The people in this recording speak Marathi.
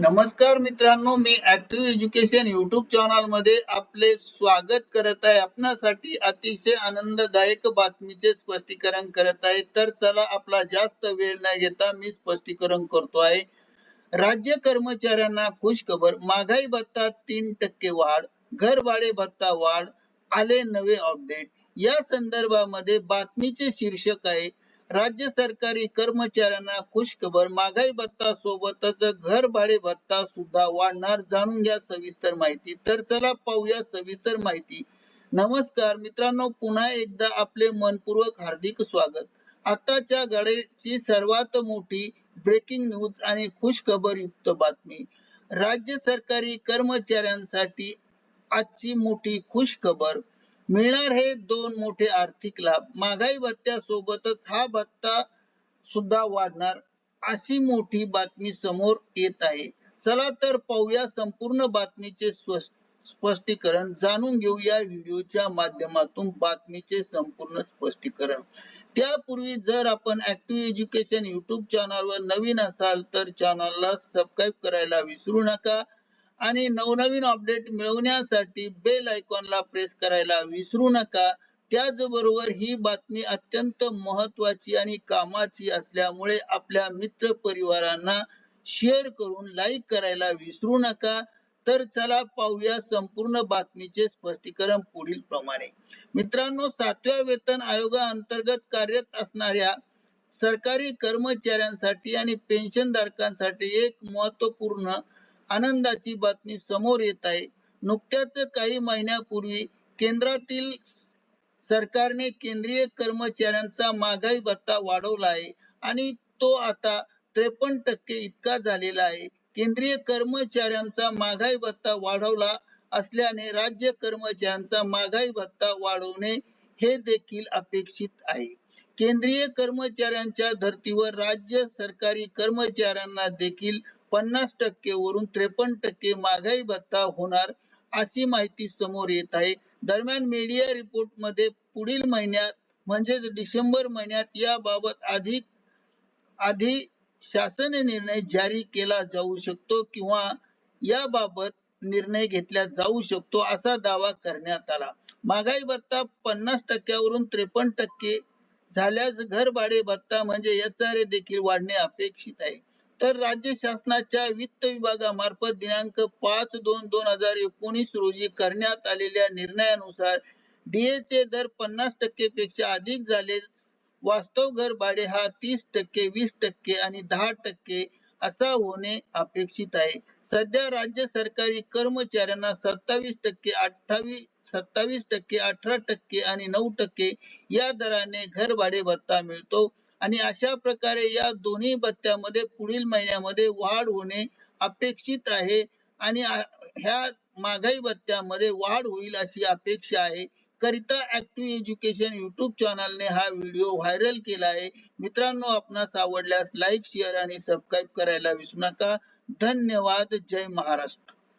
नमस्कार मित्रांनो मी ऍक्टिव्ह एज्युकेशन युट्यूब चॅनलमध्ये आपले स्वागत करत आहे. आपणासाठी अतिशय आनंददायक बातमीचे स्पष्टीकरण करत आहे. तर चला आपला जास्त वेळ न घेता मी स्पष्टीकरण करतो आहे. राज्य कर्मचाऱ्यांना खुश खबर महागाई भत्ता तीन टक्के वाढ घर भाडे भत्ता वाढ आले नवे अपडेट. या संदर्भामध्ये बातमीचे शीर्षक आहे राज्य सरकारी कर्मचाऱ्यांना खुशखबर महागाई भत्ता सोबतच घर भाडे भत्ता सुद्धा वाढणार जाणून घ्या सविस्तर माहिती. तर चला पाहूया सविस्तर माहिती. नमस्कार मित्रांनो पुन्हा एकदा आपले मनपूर्वक हार्दिक स्वागत. आताच्या घडीची सर्वात मोठी ब्रेकिंग न्यूज आणि खुशखबर युक्त बातमी. राज्य सरकारी कर्मचाऱ्यांसाठी आजची मोठी खुशखबर. मिळणार हे दोन मोठे आर्थिक लाभ. महागाई भत्त्यासोबतच हा भत्ता सुद्धा वाढणार अशी मोठी बातमी समोर येत आहे. चला तर पाहूया संपूर्ण बातमीचे स्पष्टीकरण. जाणून घेऊ या व्हिडिओच्या माध्यमातून बातमीचे संपूर्ण स्पष्टीकरण. त्यापूर्वी जर आपण ऍक्टिव्ह एज्युकेशन युट्यूब चॅनलवर नवीन असाल तर चॅनलला सबस्क्राईब करायला विसरू नका. आणि नवनवीन अपडेट मिळवण्यासाठी बेल आयकॉनला प्रेस करायला विसरू नका. त्याचबरोबर ही बातमी अत्यंत महत्वाची आणि कामाची असल्यामुळे आपल्या मित्र परिवारांना शेअर करून लाईक करायला विसरू नका. तर चला पाहूया संपूर्ण बातमीचे स्पष्टीकरण पुढील प्रमाणे. मित्रांनो सातव्या वेतन आयोगा अंतर्गत कार्यरत असणाऱ्या सरकारी कर्मचाऱ्यांसाठी आणि पेन्शनधारकांसाठी एक महत्त्वपूर्ण आनंदाची बातमी समोर येत आहे. नुकत्याच काही महिन्यापूर्वी केंद्रातील सरकारने केंद्रीय कर्मचाऱ्यांचा महागाई भत्ता वाढवला आहे आणि तो आता त्रेपन्न टक्के इतका झालेला आहे. केंद्रीय कर्मचाऱ्यांचा महागाई भत्ता वाढवला असल्याने राज्य कर्मचाऱ्यांचा महागाई भत्ता वाढवणे हे देखील अपेक्षित आहे. केंद्रीय कर्मचाऱ्यांच्या धर्तीवर राज्य सरकारी कर्मचाऱ्यांना देखील पन्नास टक्के वरून त्रेपन्न टक्के महागाई भत्ता होणार अशी माहिती समोर येत आहे. दरम्यान मीडिया रिपोर्टमध्ये पुढील महिन्यात म्हणजेच डिसेंबर महिन्यात याबाबत अधिक आधी शासन निर्णय जारी केला जाऊ शकतो किंवा याबाबत निर्णय घेतला जाऊ शकतो असा दावा करण्यात आला. महागाई भत्ता पन्नास टक्क्यावरून त्रेपन्न टक्के झाल्यास घर भाडे भत्ता म्हणजे एच आर देखील वाढणे अपेक्षित आहे. तर राज्य शासनाच्या वित्त विभागामार्फत दिनांक पाच दोन दोन हजार एकोणीस रोजी करण्यात आलेल्या निर्णयानुसार डीए चे दर पन्नास टक्के पेक्षा अधिक झाले. वास्तव घर भाडे हा तीस टक्के वीस टक्के आणि दहा टक्के असा होणे अपेक्षित आहे. सध्या राज्य सरकारी कर्मचाऱ्यांना सत्तावीस टक्के अठ्ठावीस सत्तावीस टक्के अठरा टक्के आणि नऊ टक्के या दराने घर भाडे भत्ता मिळतो. आणि अशा प्रकारे या दोन्ही भत्त्यामध्ये पुढील महिन्यामध्ये वाढ होणे अपेक्षित आहे. आणि ह्या महागाई भत्त्यामध्ये वाढ होईल अशी अपेक्षा आहे. करिता ऍक्टिव्ह एज्युकेशन युट्यूब चॅनलने हा व्हिडिओ व्हायरल केला आहे. मित्रांनो आपणास आवडल्यास लाईक शेअर आणि सबस्क्राईब करायला विसरू नका. धन्यवाद. जय महाराष्ट्र.